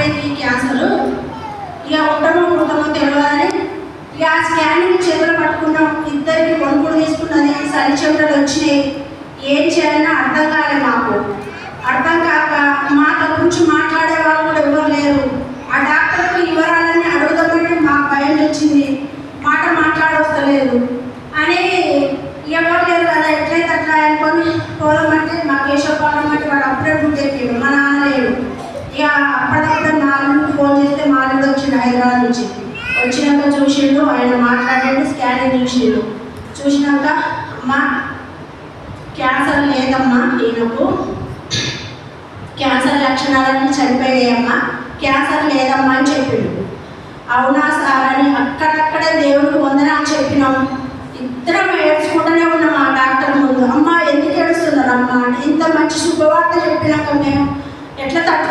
అయిపోయింది ఈ క్యాన్సర్ ఇక ఉండము ఉండమో తెలియదని ఇక ఆ స్కానింగ్ చేతులు పట్టుకున్నాం ఇద్దరికి కొనుక్కుడు తీసుకున్నది సరి చెమటలు వచ్చినాయి. ఏం చేయాలన్నా అర్థం కాలేదు మాకు. అర్థం కాక మాతో గురించి మాట్లాడే వాళ్ళు కూడా ఎవరు లేరు. ఆ డాక్టర్కు వివరాలన్నీ అడుగుదామంటే మాకు భయం వచ్చింది మాట మాట్లాడొస్తలేదు. అని ఎవరు లేరు కదా ఎట్లయితే అట్లా అనుకొని పోలమంటే మా కేశవ పోలమంటే ఇక అప్పటికప్పుడు మా ఫోన్ చేస్తే మా వచ్చింది హైదరాబాద్ నుంచి. వచ్చినాక చూసిండు ఆయన మాట్లాడండి స్కానింగ్ చూసిండు. చూసినాక అమ్మ క్యాన్సర్ లేదమ్మా ఈయనకు క్యాన్సర్ లక్షణాలన్నీ చనిపోయాయమ్మా క్యాన్సర్ లేదమ్మా అని చెప్పిండు. అవునా సార్ అని అక్కడక్కడే దేవుడికి వందనాలు చెప్పినాం. ఇద్దరం ఏడ్చుకుంటూనే ఉన్నాం ఆ డాక్టర్ ముందు. అమ్మ ఎందుకు ఏడుస్తున్నారు అమ్మ అంటే ఇంత మంచి శుభవార్త చెప్పినాక మేము ఎట్లా తట్టు